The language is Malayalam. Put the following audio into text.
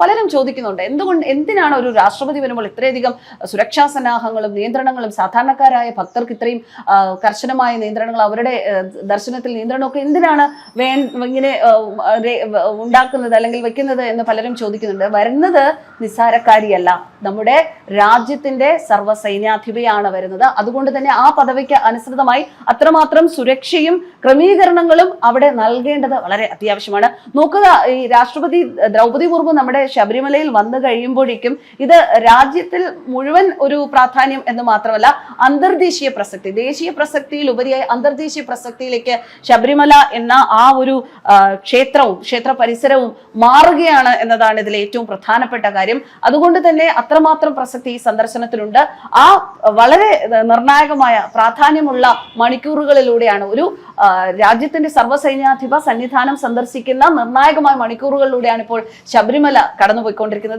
പലരും ചോദിക്കുന്നുണ്ട് എന്തുകൊണ്ട് എന്തിനാണ് ഒരു രാഷ്ട്രപതി വരുമ്പോൾ ഇത്രയധികം സുരക്ഷാ സന്നാഹങ്ങളും നിയന്ത്രണങ്ങളും സാധാരണക്കാരായ ഭക്തർക്ക് ഇത്രയും കർശനമായ നിയന്ത്രണങ്ങൾ അവരുടെ ദർശനത്തിൽ നിയന്ത്രണമൊക്കെ എന്തിനാണ് വേ ഇങ്ങനെ ഉണ്ടാക്കുന്നത് അല്ലെങ്കിൽ വെക്കുന്നത് എന്ന് പലരും ചോദിക്കുന്നുണ്ട്. വരുന്നത് നിസ്സാരക്കാരിയല്ല. നമ്മുടെ രാജ്യത്തിന്റെ സർവസൈന്യാധിപയാണ് വരുന്നത്. അതുകൊണ്ട് തന്നെ ആ പദവിക്ക് അനുസൃതമായി അത്രമാത്രം സുരക്ഷയും ക്രമീകരണങ്ങളും അവിടെ നൽകേണ്ടത് വളരെ അത്യാവശ്യമാണ്. നോക്കുക ഈ രാഷ്ട്രപതി ദ്രൗപദി മുർമു നമ്മുടെ ശബരിമലയിൽ വന്നു കഴിയുമ്പോഴേക്കും ഇത് രാജ്യത്തിൽ മുഴുവൻ ഒരു പ്രാധാന്യം എന്ന് മാത്രമല്ല അന്തർദേശീയ പ്രസക്തി ദേശീയ പ്രസക്തിയിൽ ഉപരിയായി അന്തർദേശീയ പ്രസക്തിയിലേക്ക് ശബരിമല എന്ന ആ ഒരു ക്ഷേത്രവും ക്ഷേത്ര പരിസരവും മാറുകയാണ് എന്നതാണ് ഇതിലെ ഏറ്റവും പ്രധാനപ്പെട്ട കാര്യം. അതുകൊണ്ട് തന്നെ അത്രമാത്രം പ്രസക്തി ഈ സന്ദർശനത്തിലുണ്ട്. ആ വളരെ നിർണായകമായ പ്രാധാന്യമുള്ള മണിക്കൂറുകളിലൂടെയാണ് ഒരു രാജ്യത്തിന്റെ സർവസൈന്യാധിപ സന്നിധാനം സന്ദർശിക്കുന്ന നിർണായകമായ മണിക്കൂറുകളിലൂടെയാണ് ഇപ്പോൾ ശബരിമല കടന്നുപോയിക്കൊണ്ടിരിക്കുന്നത്.